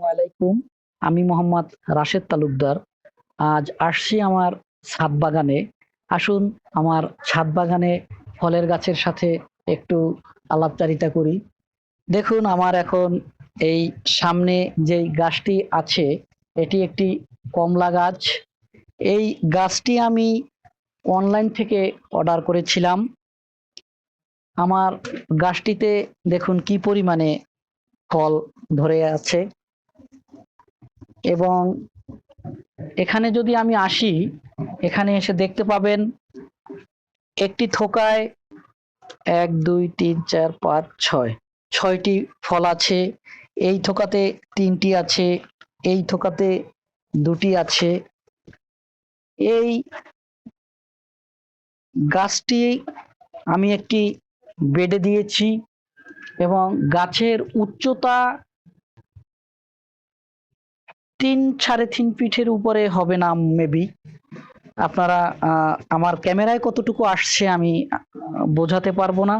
আলাইকুম। আমি মোহাম্মদ রাশেদ তালুকদার। আজ আসছি আমার ছাদ বাগানে। আসুন আমার ছাদ বাগানে ফলের গাছের সাথে একটু আলাপচারিতা করি। দেখুন আমার এখন এই সামনে যেই গাছটি আছে, এটি একটি কমলা গাছ। এই গাছটি আমি অনলাইন থেকে অর্ডার করেছিলাম। আমার গাছটিতে দেখুন কি পরিমাণে ফল ধরে আছে। এবং এখানে যদি আমি আসি, এখানে এসে দেখতে পাবেন একটি থোকায় এক, দুই, তিন, চার, পাঁচ, ছয়। ছয়টি ফল আছে, এই থোকাতে তিনটি আছে, এই থোকাতে দুটি আছে। এই গাছটি আমি একটি বেডে দিয়েছি এবং গাছের উচ্চতা তিন সাড়ে তিন পিঠের উপরে হবে না মেবি আপনারা আমার ক্যামেরায় কতটুকু আসছে আমি বোঝাতে পারব না।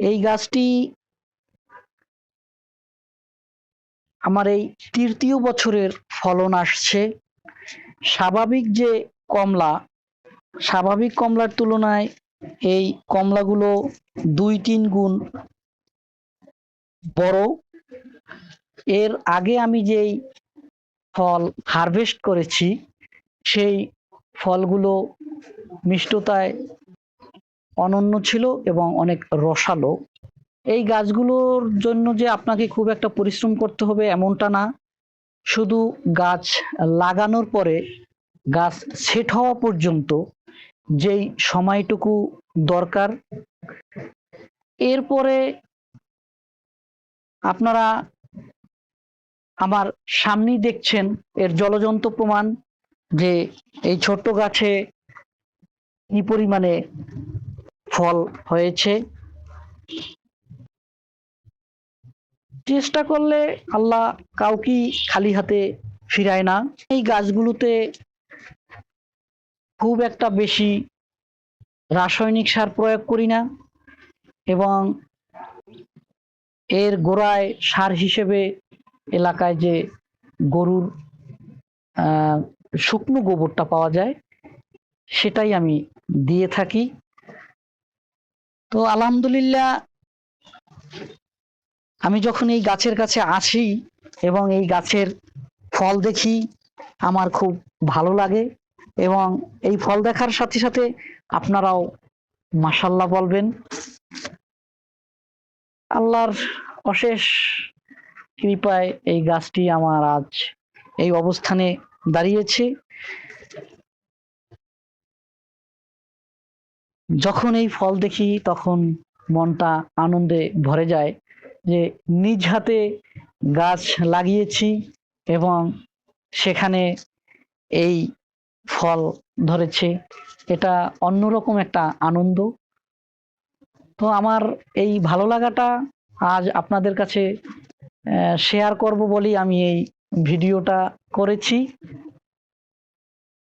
এই গাছটি আমার এই তৃতীয় বছরের ফলন আসছে। স্বাভাবিক যে কমলা, স্বাভাবিক কমলার তুলনায় এই কমলাগুলো দুই তিন গুণ বড়। এর আগে আমি যেই ফল হারভেস্ট করেছি, সেই ফলগুলো মিষ্টতায় অনন্য ছিল এবং অনেক রসালো। এই গাছগুলোর জন্য যে আপনাকে খুব একটা পরিশ্রম করতে হবে এমনটা না। শুধু গাছ লাগানোর পরে গাছ সেট হওয়া পর্যন্ত যেই সময়টুকু দরকার, এরপরে আপনারা আমার সামনেই দেখছেন এর জলজন্ত প্রমাণ যে এই ছোট্ট গাছে কি পরিমাণে ফল হয়েছে। চেষ্টা করলে আল্লাহ কাউকেই খালি হাতে ফিরায় না। এই গাছগুলোতে খুব একটা বেশি রাসায়নিক সার প্রয়োগ করি না এবং এর গোড়ায় সার হিসেবে এলাকায় যে গরুর শুকনো গোবরটা পাওয়া যায়, সেটাই আমি দিয়ে থাকি। তো আলহামদুলিল্লাহ, আমি যখন এই গাছের কাছে আসি এবং এই গাছের ফল দেখি, আমার খুব ভালো লাগে এবং এই ফল দেখার সাথে সাথে আপনারাও মাসাল্লাহ বলবেন। আল্লাহর অশেষ কৃপায় এই গাছটি আমার আজ এই অবস্থানে দাঁড়িয়েছে। যখন এই ফল দেখি, তখন মনটা আনন্দে ভরে যায় যে নিজ হাতে গাছ লাগিয়েছি এবং সেখানে এই ফল ধরেছে। এটা অন্যরকম একটা আনন্দ। তো আমার এই ভালো লাগাটা আজ আপনাদের কাছে শেয়ার করব বলেই আমি এই ভিডিওটা করেছি।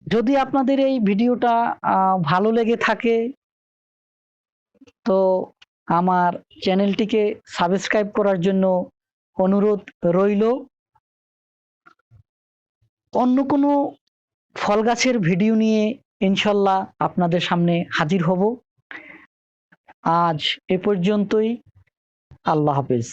যদি আপনাদের এই ভিডিওটা ভালো লেগে থাকে, তো আমার চ্যানেলটিকে সাবস্ক্রাইব করার জন্য অনুরোধ রইল। অন্য কোনো ফল গাছের ভিডিও নিয়ে ইনশাল্লাহ আপনাদের সামনে হাজির হব। আজ এ পর্যন্তই। আল্লাহ হাফেজ।